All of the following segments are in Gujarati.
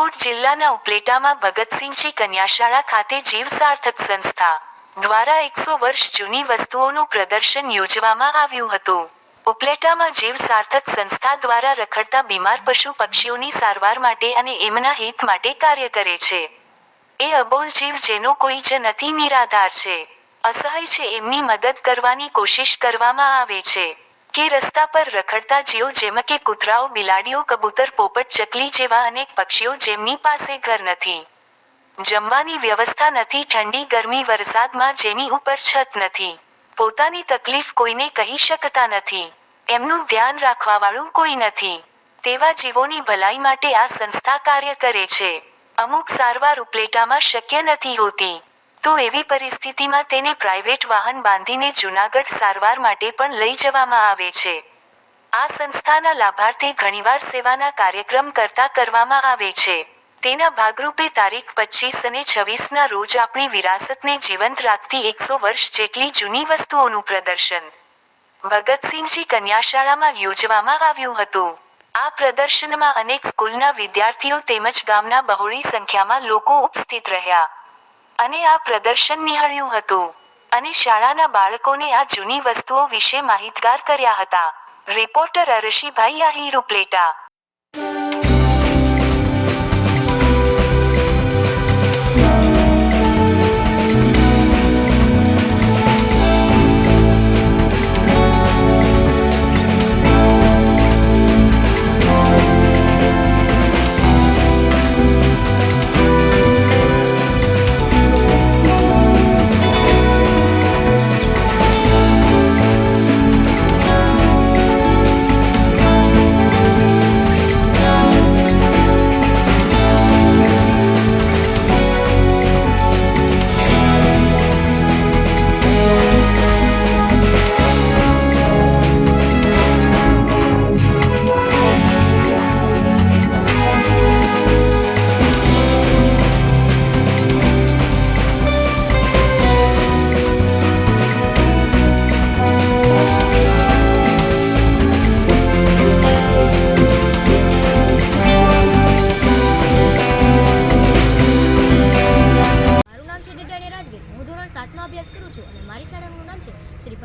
રાજકોટ જિલ્લાના ઉપલેટામાં ભગતસિંહજી કન્યાશાળા ખાતે જીવ સાર્થક સંસ્થા દ્વારા એકસો વર્ષ જૂની વસ્તુઓનું પ્રદર્શન યોજવામાં આવ્યું હતું. ઉપલેટામાં જીવ સાર્થક સંસ્થા દ્વારા રખડતા બીમાર પશુ પક્ષીઓની સારવાર માટે અને એમના હિત માટે કાર્ય કરે છે. એ અબોલ જીવ જેનો કોઈ જ નથી નિરાધાર છે. અસહાય છે એમની મદદ કરવાની કોશિશ કરવામાં આવે છે. કે રસ્તા પર રખડતા જીવો જેમ કે કૂતરાઓ, બિલાડીઓ, કબૂતર, પોપટ, ચકલી જેવા અનેક પક્ષીઓ જેમની પાસે ઘર નથી. જમવાની વ્યવસ્થા નથી, ઠંડી, ગરમી, વરસાદમાં જેની ઉપર છત નથી. પોતાની તકલીફ કોઈને કહી શકતા નથી. એમનું ધ્યાન રાખવાવાળું કોઈ નથી. તેવા જીવોની ભલાઈ માટે આ સંસ્થા કાર્ય કરે છે. અમુક સારવાર ઉપલેટામાં શક્ય નથી હોતી. તો એવી પરિસ્થિતિમાં તેને પ્રાઇવેટ વાહન બાંધીને જૂનાગઢ સારવાર માટે પણ લઈ જવામાં આવે છે. આ સંસ્થાના લાભાર્થી ઘણીવાર સેવાના કાર્યક્રમ કરતા કરવામાં આવે છે. તેના ભાગરૂપે તારીખ પચીસ અને છવ્વીસના રોજ આપણી વિરાસતને જીવંત રાખતી એકસો વર્ષ જેટલી જૂની વસ્તુઓનું પ્રદર્શન ભગતસિંહજી કન્યાશાળામાં યોજવામાં આવ્યું હતું. આ પ્રદર્શનમાં અનેક સ્કૂલના વિદ્યાર્થીઓ તેમજ ગામના બહોળી સંખ્યામાં લોકો ઉપસ્થિત રહ્યા. અને આ પ્રદર્શન નિહાળ્યું હતું. અને શાળાના બાળકોને આ જૂની વસ્તુઓ વિશે માહિતગાર કર્યા હતા. રિપોર્ટર અરશીભાઈ આહિર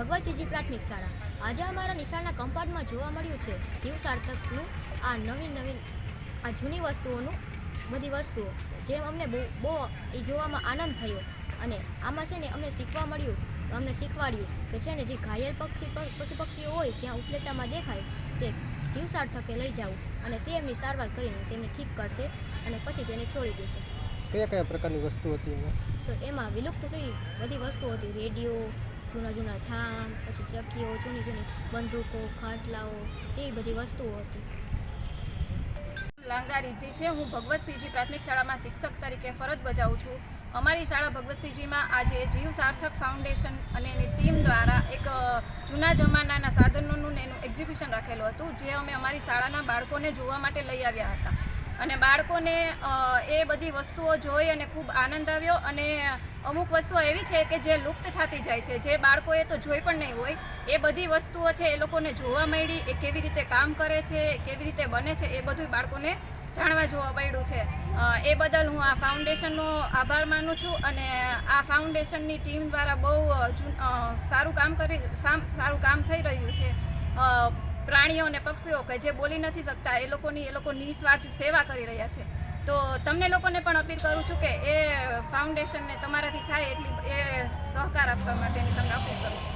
શ્રી પ્રાથમિક શાળા. આજે અમારા નિશાળના કમ્પાર્ટમાં જોવા મળ્યું છે જીવ સાર્થકનું આ નવીન નવીન આ જૂની વસ્તુઓનું બધી વસ્તુઓ જે અમને બહુ બહુ એ જોવામાં આનંદ થયો. અને આમાં છે ને અમને શીખવા મળ્યું અમને શીખવાડ્યું કે છે ને જે ઘાયલ પક્ષી પશુ પક્ષીઓ હોય જ્યાં ઉપલેટામાં દેખાય તે જીવ સાર્થકે લઈ જવું અને તે એમની સારવાર કરીને તેમને ઠીક કરશે અને પછી તેને છોડી દેશે. કયા કયા પ્રકારની વસ્તુ હતી તો એમાં વિલુપ્ત થઈ બધી વસ્તુઓ હતી રેડિયો જૂના જૂના ઠામ પછી ચક્કીઓ જૂની જૂની બંદૂકો, ખાટલાઓ, તેવી બધી વસ્તુઓ હતી. લાંગા રિદ્ધિ છે. હું ભગવતસિંહજી પ્રાથમિક શાળામાં શિક્ષક તરીકે ફરજ બજાવું છું. અમારી શાળા ભગવતસિંહજીમાં આજે જીવ સાર્થક ફાઉન્ડેશન અને એની ટીમ દ્વારા એક જૂના જમાનાના સાધનોનું એનું એક્ઝિબિશન રાખેલું હતું, જે અમે અમારી શાળાના બાળકોને જોવા માટે લઈ આવ્યા હતા. અને બાળકોને એ બધી વસ્તુઓ જોઈ અને ખૂબ આનંદ આવ્યો. અને અમુક વસ્તુઓ એવી છે કે જે લુપ્ત થતી જાય છે, જે બાળકોએ તો જોઈ પણ નહીં હોય. એ બધી વસ્તુઓ છે એ લોકોને જોવા મળી, એ કેવી રીતે કામ કરે છે કેવી રીતે બને છે, એ બધું બાળકોને જાણવા જોવા મળ્યું છે. એ બદલ હું આ ફાઉન્ડેશનનો આભાર માનું છું અને આ ફાઉન્ડેશનની ટીમ દ્વારા બહુ સારું કામ કરી સારું કામ થઈ રહ્યું છે. પ્રાણીઓ અને પક્ષીઓ કે જે બોલી નથી શકતા, એ લોકોની, એ લોકો નિસ્વાર્થ સેવા કરી રહ્યા છે. તો તમને લોકોને પણ અપીલ કરું છું કે એ ફાઉન્ડેશનને તમારાથી થાય એટલી, એ સહકાર આપવા માટેની તમને અપીલ કરું છું.